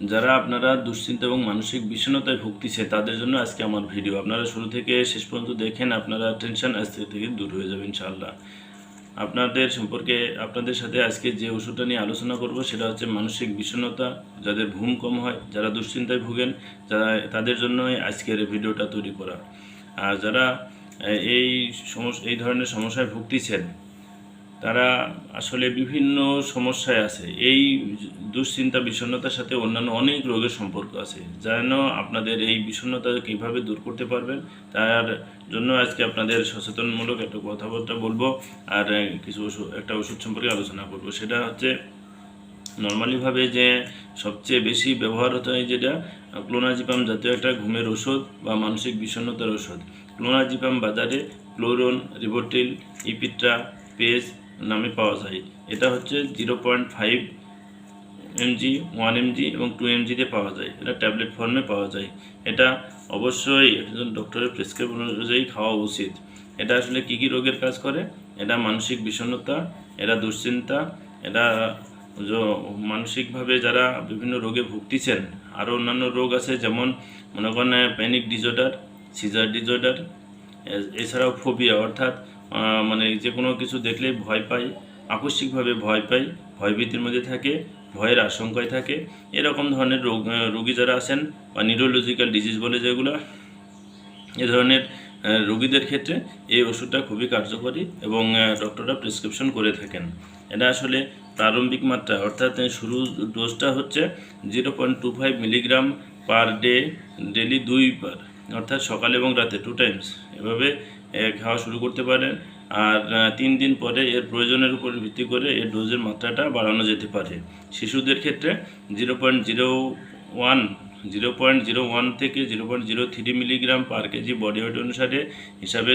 যারা আপনারা দুশ্চিন্তা এবং মানসিক বিষণ্ণতায় ভুগতেছে, তাদের জন্য আজকে আমার ভিডিও। আপনারা শুরু থেকে শেষ পর্যন্ত দেখেন, আপনারা টেনশন আজ থেকে দূর হয়ে যাবে ইনশাআল্লাহ। আপনাদের সম্পর্কে, আপনাদের সাথে আজকে যে ওষুধটা নিয়ে আলোচনা করব, সেটা হচ্ছে মানসিক বিষণ্ণতা, যাদের ঘুম কম হয়, যারা দুশ্চিন্তায় ভুগেন, যারা, তাদের জন্যই আজকের ভিডিওটা তৈরি করা। আর যারা এই সমস্যা এই ধরনের সমস্যায় ভুগতেছেন তারা আসলে বিভিন্ন সমস্যায় আছে। এই দুশ্চিন্তা, বিষণ্ণতার সাথে অন্যান্য অনেক রোগের সম্পর্ক আছে। যেন আপনাদের এই বিষণ্ণতা কীভাবে দূর করতে পারবেন, তার জন্য আজকে আপনাদের সচেতনমূলক একটা কথাবার্তা বলব আর কিছু একটা ওষুধ সম্পর্কে আলোচনা করব। সেটা হচ্ছে, নর্মালিভাবে যে সবচেয়ে বেশি ব্যবহার হতে হয় যেটা ক্লোনাজিপাম জাতীয় একটা ঘুমের ওষুধ বা মানসিক বিষণ্ণতার ওষুধ। ক্লোনাজিপাম বাজারে ক্লোরন, রিবোটিল, ইপিট্রা, পেজ নামে পাওয়া যায়। এটা হচ্ছে zero point five mg, one mg এবং টু এমজিতে পাওয়া যায়। এটা ট্যাবলেট ফর্মে পাওয়া যায়। এটা অবশ্যই একজন ডক্টরের প্রেসক্রিপশন অনুযায়ী খাওয়া উচিত। এটা আসলে কী কী রোগের কাজ করে? এটা মানসিক বিষণ্ণতা, এটা দুশ্চিন্তা, এটা মানসিকভাবে যারা বিভিন্ন রোগে ভুগতেছেন, আরও অন্যান্য রোগ আছে যেমন মনে করেন প্যানিক ডিজর্ডার সিজার ডিজর্ডার এছাড়াও ফোবিয়া অর্থাৎ মানে যে কোনো কিছু দেখলে ভয় পাই, আকস্মিকভাবে ভয় পাই, ভয়ভীতির মধ্যে থাকে, ভয়ের আশঙ্কায় থাকে। এরকম ধরনের রোগ রোগী যারা আছেন বা নিউরোলজিক্যাল ডিজিজ বলে যেগুলো, এ ধরনের রোগীদের ক্ষেত্রে এই ওষুধটা খুবই কার্যকরী এবং ডক্টররা প্রেসক্রিপশন করে থাকেন। এটা আসলে প্রারম্ভিক মাত্রা, অর্থাৎ শুরু ডোজটা হচ্ছে zero point two five milligram per day daily দুইবার, অর্থাৎ সকালে এবং রাতে টু টাইমস এভাবে খাওয়া শুরু করতে পারেন। আর তিন দিন পরে এর প্রয়োজনের উপর ভিত্তি করে এর ডোজের মাত্রাটা বাড়ানো যেতে পারে। শিশুদের ক্ষেত্রে zero point zero one, zero point zero one থেকে zero point zero three milligram per kg body weight অনুসারে হিসাবে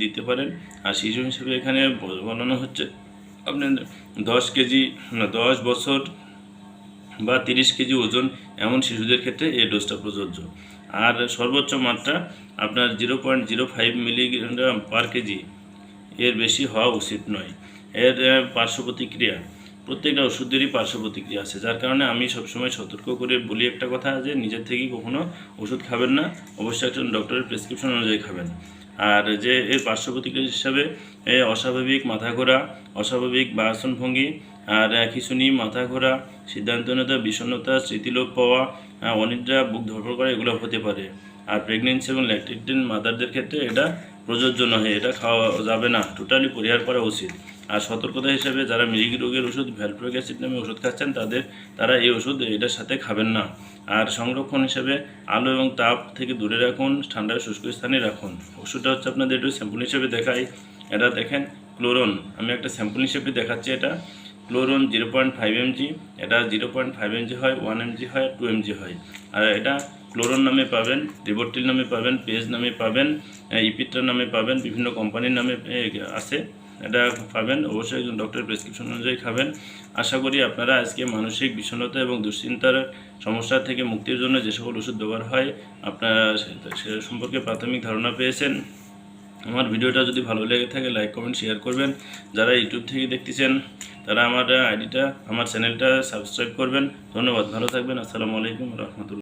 দিতে পারেন। আর শিশু হিসেবে এখানে বানানো হচ্ছে আপনার দশ কেজি দশ বছর বা তিরিশ কেজি ওজন এমন শিশুদের ক্ষেত্রে এই ডোজটা প্রযোজ্য। আর সর্বোচ্চ মাত্রা আপনার zero point zero five milligram per kg এর বেশি হওয়া উচিত নয়। এর পার্শ্ব প্রতিক্রিয়া, প্রত্যেকটা ওষুধেরই পার্শ্ব প্রতিক্রিয়া আছে, যার কারণে আমি সবসময় সতর্ক করে বলি একটা কথা যে নিজের থেকেই কখনো ওষুধ খাবেন না, অবশ্যই একজন ডক্টরের প্রেসক্রিপশন অনুযায়ী খাবেন। আর যে এর পার্শ্ব প্রতিক্রিয়া হিসাবে অস্বাভাবিক মাথা ঘোরা অস্বাভাবিক বাসন ভঙ্গি আর খিচুনি মাথা ঘোরা সিদ্ধান্ত নেতা বিষণ্ণতা, স্মৃতিলোপ পাওয়া অনিদ্রা, বুক ধরপড় করা, এগুলো হতে পারে। আর প্রেগনেন্সি এবং ল্যাকটেটিন মাদারদের ক্ষেত্রে এটা প্রযোজ্য নয় এটা খাওয়া যাবে না টোটালি পরিহার করা উচিত। আর সতর্কতা হিসেবে যারা মৃগী রোগের ওষুধ ভ্যালপ্রোক অ্যাসিড নামে ওষুধ খাচ্ছেন, তাদের, তারা এই ওষুধ এটার সাথে খাবেন না। আর সংরক্ষণ হিসেবে আলো এবং তাপ থেকে দূরে রাখুন ঠান্ডা শুষ্ক স্থানে রাখুন। ওষুধটা হচ্ছে আপনাদের একটু স্যাম্পল হিসেবে দেখাই। এটা দেখেন ক্লোরন আমি একটা স্যাম্পল হিসেবে দেখাচ্ছি এটা। ক্লোরন জিরো পয়েন্ট ফাইভ এমজি এটা জিরো পয়েন্ট ফাইভ এমজি হয় ওয়ান এমজি হয় টু এমজি হয়। আর এটা ক্লোরন নামে পাবেন রিবোটিল নামে পাবেন পেজ নামে পাবেন ইপিট্রা নামে পাবেন, বিভিন্ন কোম্পানির নামে আছে। এটা পাবেন অবশ্যই একজন ডক্টরের প্রেসক্রিপশন অনুযায়ী খাবেন। আশা করি আপনারা আজকে মানসিক বিষণ্ণতা এবং দুশ্চিন্তার সমস্যা থেকে মুক্তির জন্য যে সকল ওষুধ ব্যবহার হয়, আপনারা সে- সম্পর্কে প্রাথমিক ধারণা পেয়েছেন। আমার ভিডিওটা যদি ভালো লেগে থাকে লাইক কমেন্ট শেয়ার করবেন। যারা ইউটিউব থেকে দেখতেছেন, তারা আমার আইডিটা, আমার চ্যানেলটা সাবস্ক্রাইব করবেন। ধন্যবাদ, ভালো থাকবেন। আসসালামু আলাইকুম রহমতুল্লাহ।